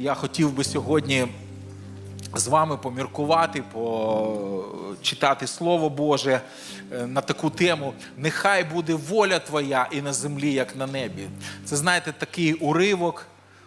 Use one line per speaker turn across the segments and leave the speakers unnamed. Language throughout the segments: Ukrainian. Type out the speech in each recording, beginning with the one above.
я хотів би сьогодні з вами поміркувати, почитати Слово Боже е, на таку тему. Нехай буде воля Твоя і на землі, як на небі. Це знаєте, такий уривок,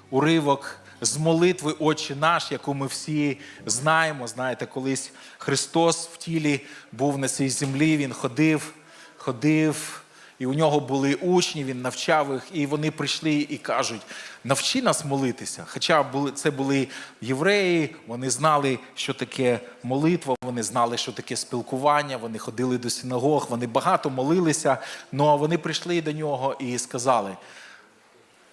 уривок з молитви Отче наш, яку ми всі знаємо. Знаєте, колись Христос в тілі був на цій землі, Він ходив, ходив. І у нього були учні, він навчав їх, і вони прийшли і кажуть: навчи нас молитися. Хоча це були євреї, вони знали, що таке молитва, вони знали, що таке спілкування, вони ходили до синагог, вони багато молилися, але вони прийшли до нього і сказали: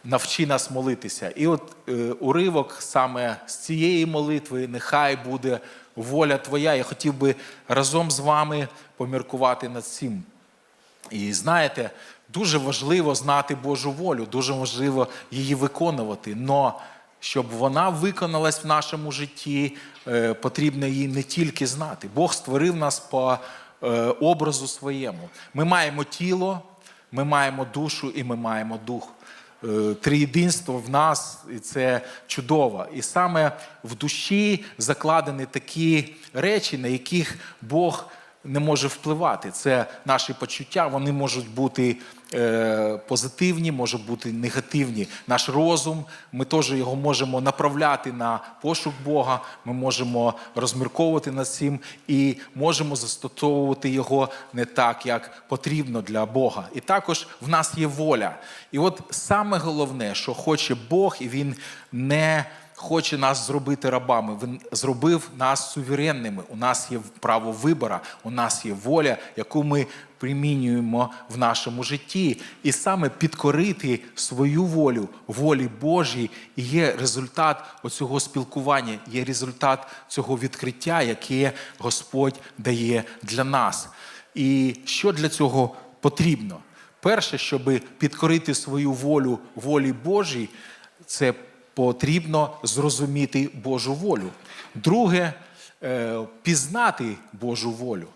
навчи нас молитися. І от е, уривок саме з цієї молитви, нехай буде воля Твоя. Я хотів би разом з вами поміркувати над цим. І знаєте, дуже важливо знати Божу волю, дуже важливо її виконувати. Но щоб вона виконалась в нашому житті, е, потрібно її не тільки знати. Бог створив нас по е, образу своєму. Ми маємо тіло, ми маємо душу і ми маємо дух. Е, Триєдинство в нас, і це чудово. І саме в душі закладені такі речі, на яких Бог не може впливати. Це наші почуття, вони можуть бути е, позитивні, можуть бути негативні. Наш розум, ми теж його можемо направляти на пошук Бога, ми можемо розмірковувати над цим і можемо застосовувати його не так, як потрібно для Бога. І також в нас є воля. І от саме головне, що хоче Бог, і Він не хоче нас зробити рабами. Він зробив нас суверенними. У нас є право вибора, у нас є воля, яку ми примінюємо в нашому житті. І саме підкорити свою волю, волі Божій, і є результат оцього спілкування, є результат цього відкриття, яке Господь дає для нас. І що для цього потрібно? Перше, щоб підкорити свою волю волі Божій, це потрібно зрозуміти Божу волю. Друге, е, пізнати Божу волю.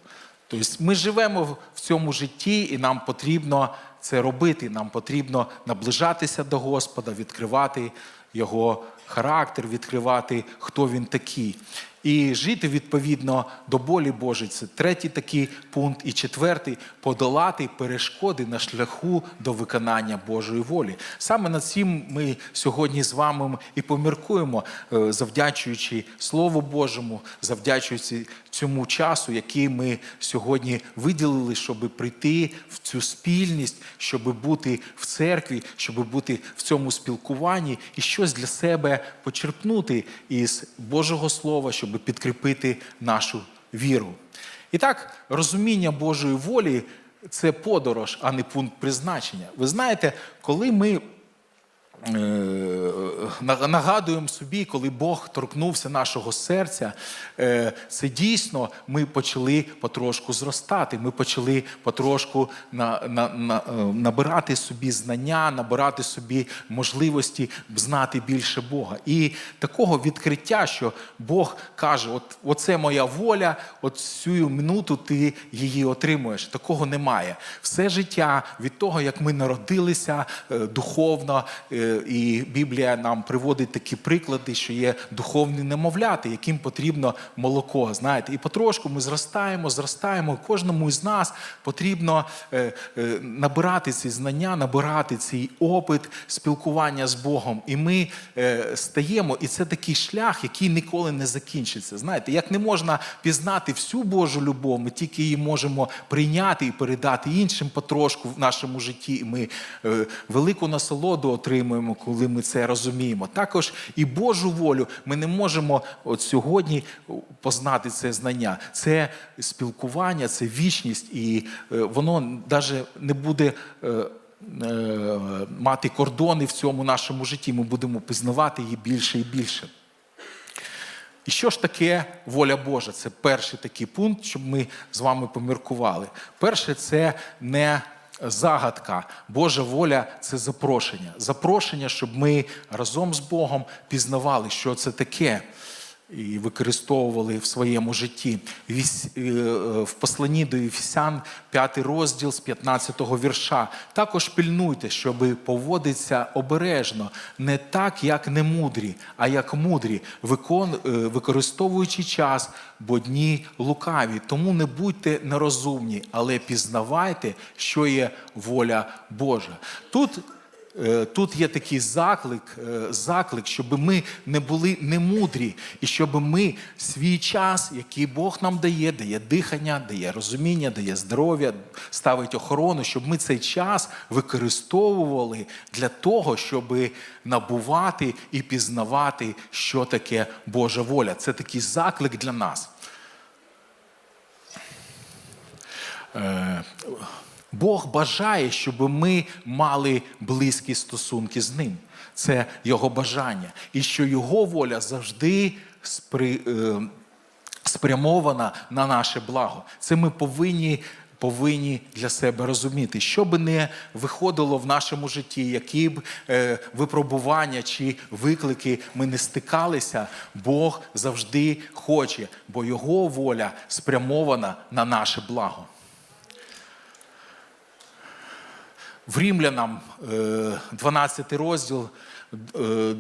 Тобто ми живемо в цьому житті, і нам потрібно це робити. Нам потрібно наближатися до Господа, відкривати Його характер, відкривати, хто він такий. І жити відповідно до болі Божої. Це третій такий пункт. І четвертий подолати перешкоди на шляху до виконання Божої волі. Саме над цим ми сьогодні з вами і поміркуємо, е, завдячуючи Слову Божому, завдячуючи цьому часу, який ми сьогодні виділили, щоб прийти в цю спільність, щоб бути в церкві, щоб бути в цьому спілкуванні і щось для себе почерпнути із Божого Слова, щоб підкріпити нашу віру. І так, розуміння Божої волі це подорож, а не пункт призначення. Ви знаєте, коли ми нагадуємо собі, коли Бог торкнувся нашого серця, е, це дійсно ми почали потрошку зростати. Ми почали потрошку на, на, на, е, набирати собі знання, набирати собі можливості знати більше Бога. І такого відкриття, що Бог каже: от оце моя воля, от цю минуту ти її отримуєш. Такого немає. Все життя від того, як ми народилися е, духовно, е, і Біблія нам приводить такі приклади, що є духовні немовляти, яким потрібно молоко. Знаєте, і потрошку ми зростаємо, зростаємо. Кожному із нас потрібно е, е, набирати ці знання, набирати цей опит спілкування з Богом. І ми е, стаємо, і це такий шлях, який ніколи не закінчиться. Знаєте, як не можна пізнати всю Божу любов, ми тільки її можемо прийняти і передати іншим потрошку в нашому житті. І ми е, велику насолоду отримуємо, коли ми це розуміємо. Також і Божу волю ми не можемо от сьогодні познати це знання. Це спілкування, це вічність, і е, воно навіть не буде. е, е, Мати кордони в цьому нашому житті, ми будемо пізнавати її більше і більше. І що ж таке воля Божа? Це перший такий пункт, щоб ми з вами поміркували. Перше, це не загадка. Божа воля це запрошення. Запрошення, щоб ми разом з Богом пізнавали, що це таке. І використовували в своєму житті. Е, е, В посланні до Ефесян, 5 розділ з 15 вірша. Також пильнуйте, щоб поводитися обережно, не так, як немудрі, а як мудрі, е, використовуючи час, бо дні лукаві. Тому не будьте нерозумні, але пізнавайте, що є воля Божа. Тут Тут є такий заклик, е, заклик, щоб ми не були немудрі, і щоб ми свій час, який Бог нам дає, дає дихання, дає розуміння, дає здоров'я, ставить охорону, щоб ми цей час використовували для того, щоб набувати і пізнавати, що таке Божа воля. Це такий заклик для нас. Бог бажає, щоб ми мали близькі стосунки з ним. Це його бажання. І що його воля завжди спри, е, спрямована на наше благо. Це ми повинні. Повинні для себе розуміти, що би не виходило в нашому житті, які б е, випробування чи виклики ми не стикалися, Бог завжди хоче, бо Його воля спрямована на наше благо. В Римлянам е, 12 розділ е,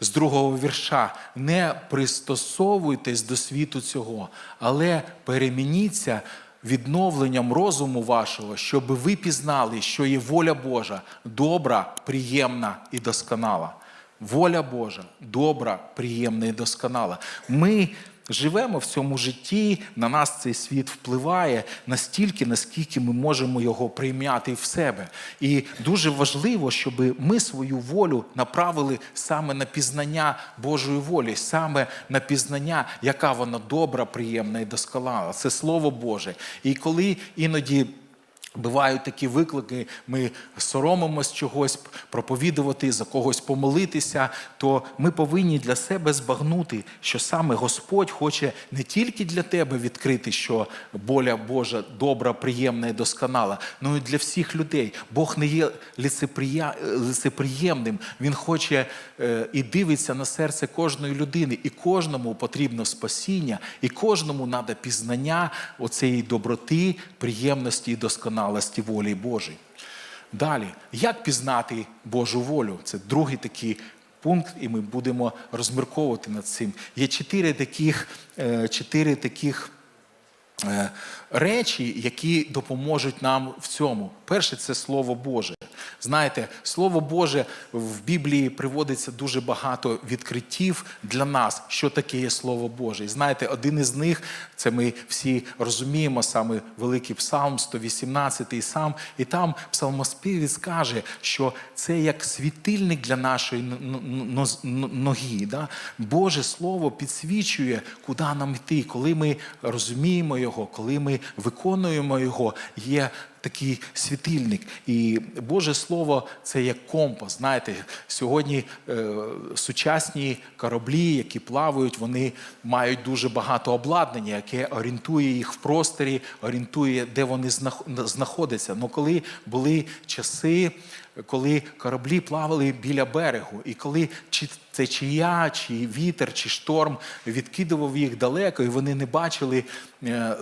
з другого вірша. Не пристосовуйтесь до світу цього, але перемініться відновленням розуму вашого, щоб ви пізнали, що є воля Божа, добра, приємна і досконала. Воля Божа, добра, приємна і досконала. Ми живемо в цьому житті, на нас цей світ впливає настільки, наскільки ми можемо його прийняти в себе. І дуже важливо, щоб ми свою волю направили саме на пізнання Божої волі, саме на пізнання, яка вона добра, приємна і досконала. Це Слово Боже. І коли іноді. Бувають такі виклики, ми соромимось чогось проповідувати, за когось помолитися, то ми повинні для себе збагнути, що саме Господь хоче не тільки для тебе відкрити, що воля Божа добра, приємна і досконала, але й для всіх людей. Бог не є лицеприємним, Він хоче е, і дивиться на серце кожної людини, і кожному потрібно спасіння, і кожному треба пізнання оцеї доброти, приємності і досконалості волі Божої. Далі, як пізнати Божу волю? Це другий такий пункт, і ми будемо розмірковувати над цим. Є чотири таких, е, чотири таких е, речі, які допоможуть нам в цьому. Перше це Слово Боже. Знаєте, Слово Боже в Біблії приводиться дуже багато відкриттів для нас, що таке є Слово Боже. І знаєте, один із них це ми всі розуміємо, саме великий псалм, 118 сам. І там псалмоспівець каже, що це як світильник для нашої ноги. Да? Боже Слово підсвічує, куди нам йти, коли ми розуміємо його, коли ми виконуємо його, є такий світильник. І Боже Слово це як компас. Знаєте, сьогодні е, сучасні кораблі, які плавають, вони мають дуже багато обладнання, яке орієнтує їх в просторі, орієнтує, де вони знах- знаходяться. Ну коли були часи. Коли кораблі плавали біля берегу, і коли чи це чия, чи вітер, чи шторм відкидував їх далеко, і вони не бачили, е, е,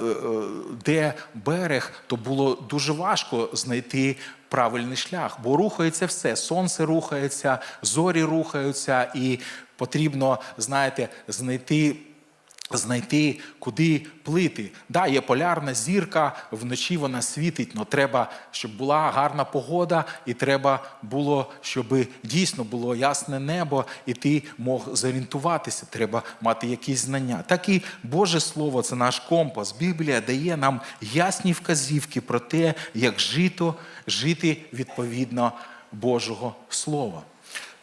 де берег, то було дуже важко знайти правильний шлях, бо рухається все. Сонце рухається, зорі рухаються, і потрібно, знаєте, знайти. Знайти, куди плити. Да, є полярна зірка, вночі вона світить, але треба, щоб була гарна погода, і треба було, щоб дійсно було ясне небо, і ти мог зорієнтуватися. Треба мати якісь знання. Так і Боже Слово це наш компас. Біблія дає нам ясні вказівки про те, як жито, жити відповідно Божого Слова.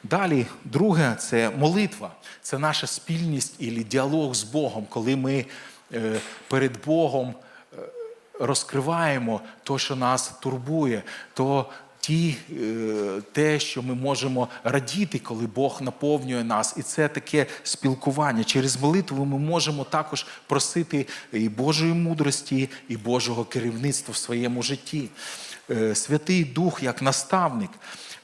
Далі, друге, це молитва, це наша спільність і діалог з Богом, коли ми е, перед Богом е, розкриваємо те, що нас турбує, то ті, е, те, що ми можемо радіти, коли Бог наповнює нас. І це таке спілкування. Через молитву ми можемо також просити і Божої мудрості, і Божого керівництва в своєму житті. Святий Дух як наставник.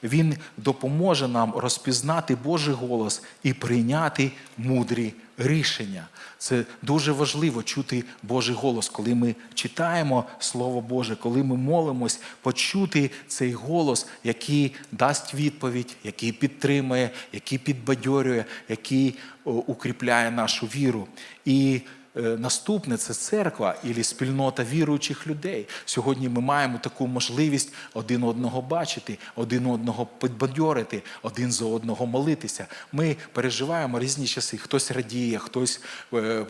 Він допоможе нам розпізнати Божий голос і прийняти мудрі рішення. Це дуже важливо чути Божий голос, коли ми читаємо Слово Боже, коли ми молимось, почути цей голос, який дасть відповідь, який підтримує, який підбадьорює, який укріпляє нашу віру. І е, наступне це церква і спільнота віруючих людей. Сьогодні ми маємо таку можливість один одного бачити, один одного підбадьорити, один за одного молитися. Ми переживаємо різні часи. Хтось радіє, хтось, е,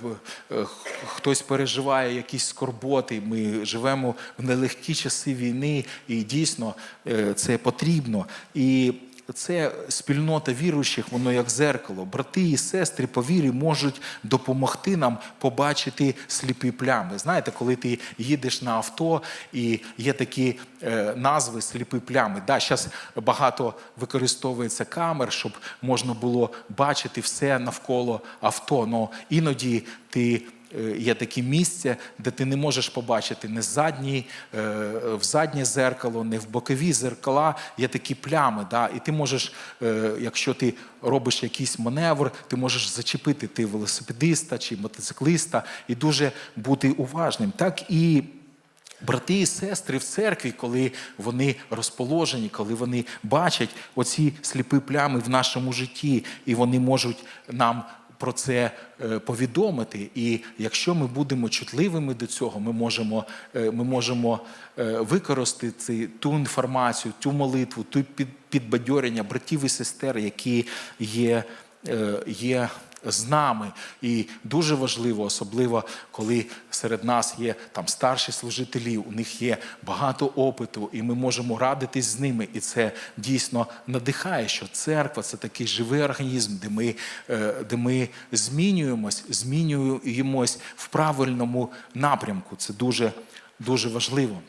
е, хтось переживає якісь скорботи. Ми живемо в нелегкі часи війни, і дійсно е, це потрібно. І це спільнота віруючих, воно як зеркало. Брати і сестри по вірі можуть допомогти нам побачити сліпі плями. Знаєте, коли ти їдеш на авто і є такі е, назви сліпі плями. Да, зараз багато використовується камер, щоб можна було бачити все навколо авто. але іноді ти є такі місця, де ти не можеш побачити не задній, е, в заднє зеркало, не в бокові зеркала. Є такі плями. Да? І ти можеш, е, якщо ти робиш якийсь маневр, ти можеш зачепити ти велосипедиста чи мотоциклиста і дуже бути уважним. Так і Брати і сестри в церкві, коли вони розположені, коли вони бачать оці сліпі плями в нашому житті, і вони можуть нам про це е, повідомити. І якщо ми будемо чутливими до цього, ми можемо, е, ми можемо е, використати ту інформацію, ту молитву, ту під- підбадьорення братів і сестер, які є, є з нами. І дуже важливо, особливо коли серед нас є там старші служителі, у них є багато опиту, і ми можемо радитись з ними. І це дійсно надихає, що церква це такий живий організм, де ми, е, де ми змінюємось, змінюємось в правильному напрямку. Це дуже, дуже важливо.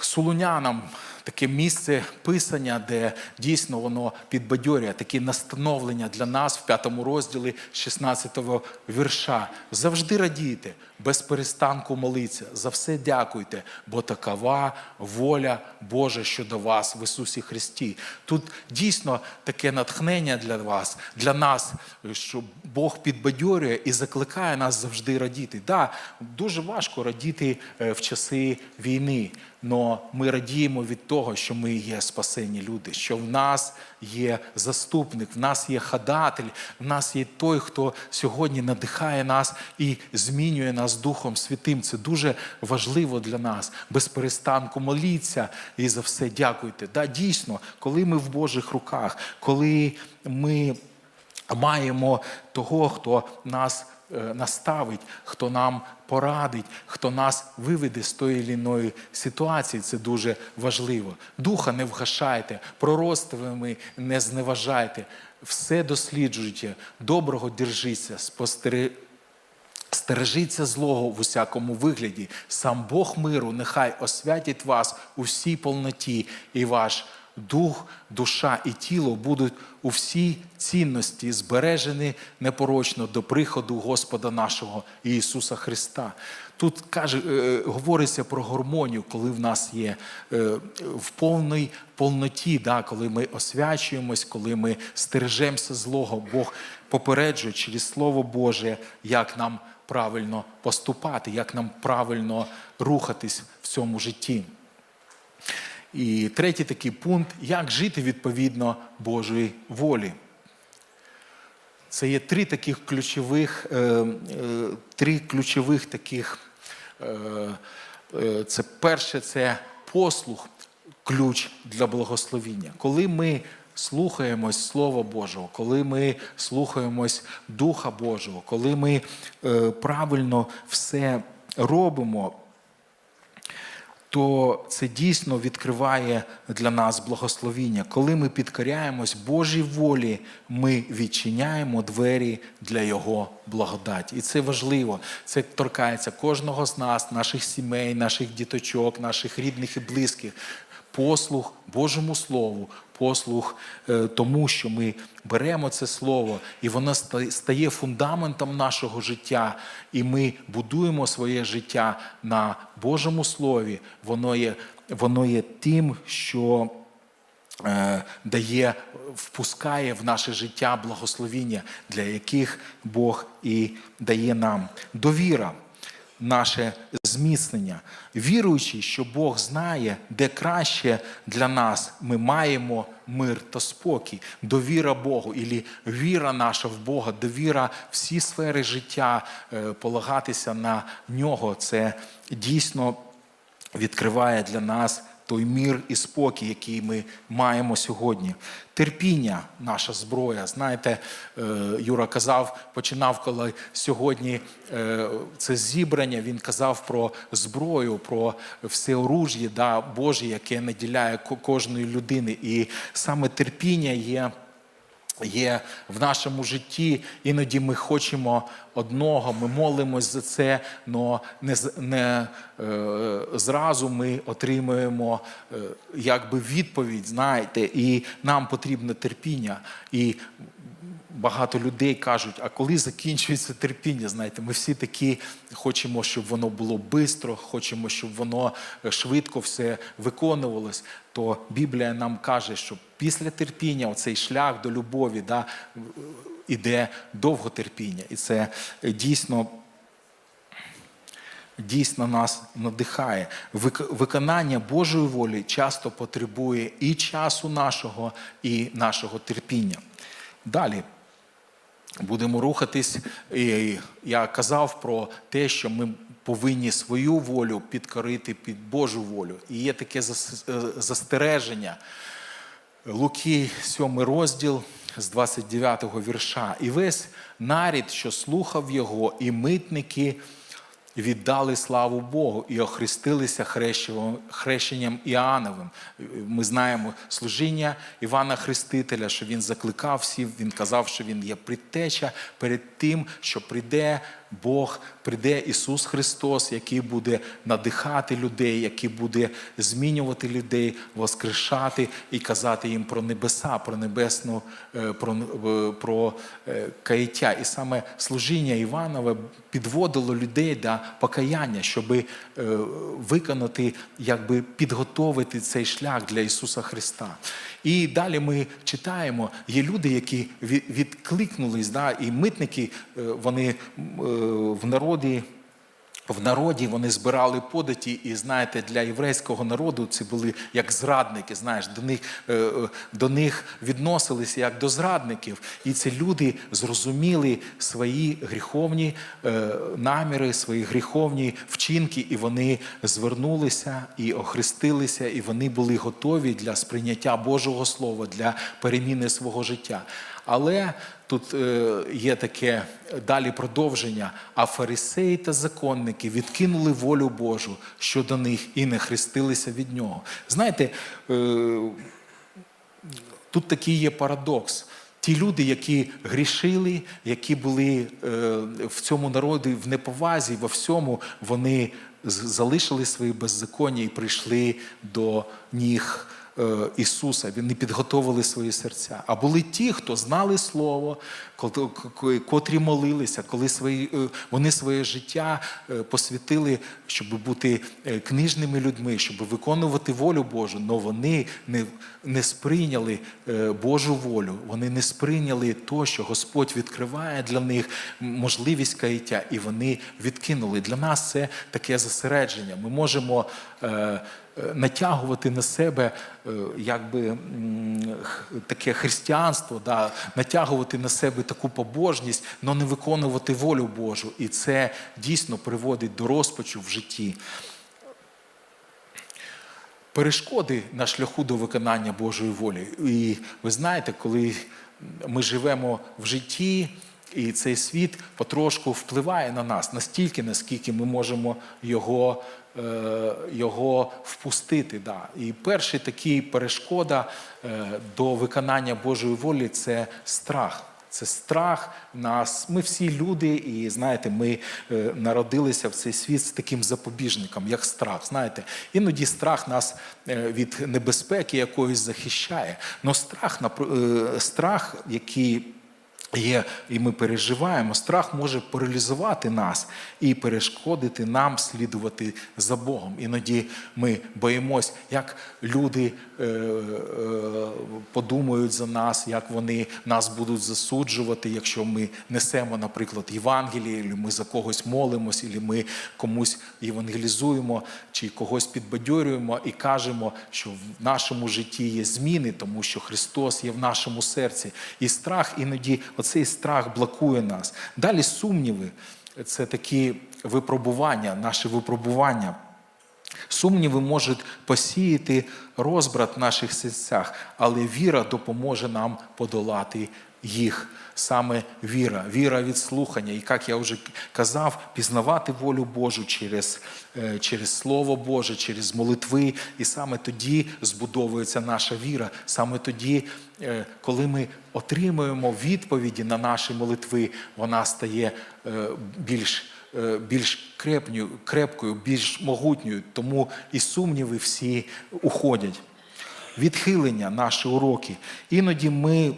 Солунянам таке місце писання, де дійсно воно підбадьорює, такі настановлення для нас в п'ятому розділі 16-го вірша. Завжди радійте, без перестанку моліться, за все дякуйте, бо такова воля Божа щодо вас в Ісусі Христі. Тут дійсно таке натхнення для вас, для нас, що Бог підбадьорює і закликає нас завжди радіти. Да, дуже важко радіти е, в часи війни. Но ми радіємо від того, що ми є спасені люди, що в нас є заступник, в нас є ходатель, в нас є той, хто сьогодні надихає нас і змінює нас Духом Святим. Це дуже важливо для нас. Без перестанку моліться і за все дякуйте. Да, дійсно, коли ми в Божих руках, коли ми маємо того, хто нас наставить, хто нам порадить, хто нас виведе з тої чи іної ситуації. Це дуже важливо. Духа не вгашайте, пророцтвами не зневажайте, все досліджуйте, доброго держіться, спостери... Стережіться злого в усякому вигляді. Сам Бог миру нехай освятить вас у всій повноті, і ваш дух, душа і тіло будуть у всій цінності збережені непорочно до приходу Господа нашого Ісуса Христа. Тут каже, е, говориться про гармонію, коли в нас є е, в повній повноті, да, коли ми освячуємось, коли ми стережемося злого. Бог попереджує через Слово Боже, як нам правильно поступати, як нам правильно рухатись в цьому житті. І третій такий пункт як жити відповідно Божої волі. Це є три таких ключових, е, е, три ключових таких. е, Це перше це послух, ключ для благословіння. Коли ми слухаємось Слова Божого, коли ми слухаємось Духа Божого, коли ми правильно все робимо, то це дійсно відкриває для нас благословіння. Коли ми підкоряємось Божій волі, ми відчиняємо двері для Його благодаті. І це важливо. Це торкається кожного з нас, наших сімей, наших діточок, наших рідних і близьких. Послух Божому Слову, послух е, тому, що ми беремо це слово, і воно стає фундаментом нашого життя, і ми будуємо своє життя на Божому Слові. Воно є, воно є тим, що е, дає, впускає в наше життя благословіння, для яких Бог і дає нам довіра наше зміцнення. Віруючи, що Бог знає, де краще для нас, ми маємо мир та спокій, довіра Богу, і віра наша в Бога, довіра всі сфери життя, е, полагатися на нього. Це дійсно відкриває для нас той мір і спокій, який ми маємо сьогодні. Терпіння, наша зброя. Знаєте, е, Юра казав, починав, коли сьогодні е, це зібрання. Він казав про зброю, про все оружжя да, Боже, яке наділяє кожної людини. І саме терпіння є є в нашому житті. Іноді ми хочемо одного, ми молимось за це, але не, не е, зразу ми отримуємо е, якби відповідь, знаєте, і нам потрібне терпіння. І Багато людей кажуть, а коли закінчується терпіння, знаєте, ми всі такі хочемо, щоб воно було швидко, хочемо, щоб воно е, швидко все виконувалось. То Біблія нам каже, що після терпіння оцей шлях до любові да, в- іде довготерпіння. І це е, дійсно дійсно нас надихає. Виконання Божої волі часто потребує і часу нашого, і нашого терпіння. Далі будемо рухатись. І Я казав про те, що ми повинні свою волю підкорити під Божу волю. І є таке е, застереження. Луки, 7 розділ з 29 вірша. І весь нарід, що слухав його, і митники віддали славу Богу і охрестилися хрещенням- Іоанновим. Ми знаємо служіння Івана Хрестителя, що він закликав всіх, він казав, що він є предтеча перед тим, що прийде Бог, прийде Ісус Христос, який буде надихати людей, який буде змінювати людей, воскрешати і казати їм про небеса, про небесну, е, про, е, про е, каяття. І саме служіння Іванове підводило людей до покаяння, щоб виконати, якби підготовити цей шлях для Ісуса Христа. І далі ми читаємо, є люди, які відкликнулись, да, і митники, вони в народі. В народі вони збирали податі, і знаєте, для єврейського народу це були як зрадники. Знаєш, до них е, е, до них відносилися як до зрадників. І ці люди зрозуміли свої гріховні е, наміри, свої гріховні вчинки, і вони звернулися і охрестилися, і вони були готові для сприйняття Божого Слова, для переміни свого життя. Але тут е, є таке далі продовження. А фарисеї та законники відкинули волю Божу щодо них і не хрестилися від нього. Знаєте, е, тут такий є парадокс. Ті люди, які грішили, які були е, в цьому народі в неповазі, во всьому, вони залишили свої беззаконня і прийшли до ніг Ісуса. Вони підготовили свої серця. А були ті, хто знали Слово, котрі молилися, коли свої, е, вони своє життя е, посвятили, щоб бути е, книжними людьми, щоб виконувати волю Божу, але вони не, не сприйняли е, Божу волю, вони не сприйняли то, що Господь відкриває для них можливість каяття, і вони відкинули. Для нас це таке зосередження. Ми можемо. Натягувати на себе е, якби таке християнство, да, натягувати на себе таку побожність, але не виконувати волю Божу. І це дійсно приводить до розпачу в житті. Перешкоди на шляху до виконання Божої волі. І ви знаєте, коли ми живемо в житті, і цей світ потрошку впливає на нас настільки, наскільки ми можемо його, е, його впустити. Да. І перша такі перешкода е, до виконання Божої волі це страх. Це страх нас. Ми всі люди, і знаєте, ми е, народилися в цей світ з таким запобіжником, як страх. Знаєте, іноді страх нас від небезпеки якоїсь захищає. Но страх, страх, який є, і ми переживаємо, страх може паралізувати нас і перешкодити нам слідувати за Богом. Іноді ми боїмось, як люди е, е, подумають за нас, як вони нас будуть засуджувати, якщо ми несемо, наприклад, Євангеліє, або ми за когось молимось, або ми комусь євангелізуємо чи когось підбадьорюємо і кажемо, що в нашому житті є зміни, тому що Христос є в нашому серці. І страх іноді оцей страх блокує нас. Далі сумніви це такі випробування, наші випробування. Сумніви можуть посіяти розбрат в наших серцях, але віра допоможе нам подолати їх. Саме віра, віра від слухання. І як я вже казав, пізнавати волю Божу через, е, через Слово Боже, через молитви. І саме тоді збудовується наша віра. Саме тоді, е, коли ми отримуємо відповіді на наші молитви, вона стає е, більш більш крепною, крепкою, більш могутньою, тому і сумніви всі уходять. Відхилення, наші уроки. Іноді ми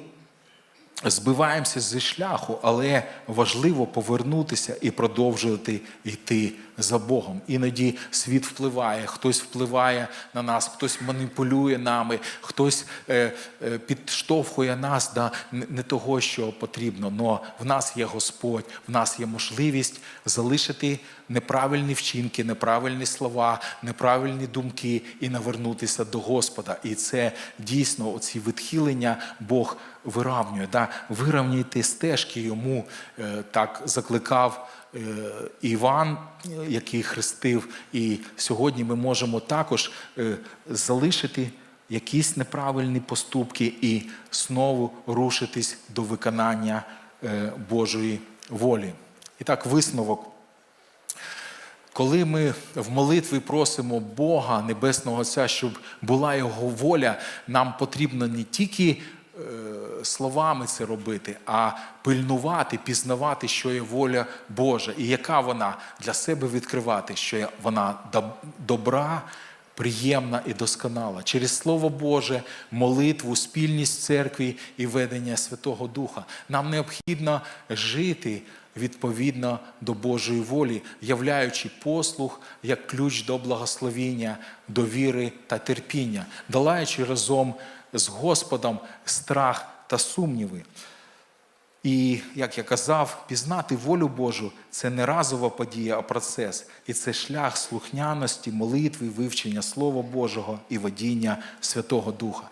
збиваємося зі шляху, але важливо повернутися і продовжувати йти за Богом. Іноді світ впливає, хтось впливає на нас, хтось маніпулює нами, хтось е, е, підштовхує нас до не того, що потрібно. Но в нас є Господь, в нас є можливість залишити неправильні вчинки, неправильні слова, неправильні думки і навернутися до Господа. І це дійсно оці відхилення Бог виравнює. Да? Вирівняйте стежки йому е, так закликав. Е, Іван, який хрестив, і сьогодні ми можемо також е, залишити якісь неправильні поступки і знову рушитись до виконання е, Божої волі. І так, висновок. Коли ми в молитві просимо Бога, Небесного Отця, щоб була Його воля, нам потрібно не тільки словами це робити, а пильнувати, пізнавати, що є воля Божа, і яка вона для себе відкривати, що вона добра, приємна і досконала. Через Слово Боже, молитву, спільність церкві і ведення Святого Духа. Нам необхідно жити відповідно до Божої волі, являючи послух як ключ до благословіння, до віри та терпіння, долаючи разом з Господом страх та сумніви. І, як я казав, пізнати волю Божу це не разова подія, а процес. І це шлях слухняності, молитви, вивчення Слова Божого і водіння Святого Духа.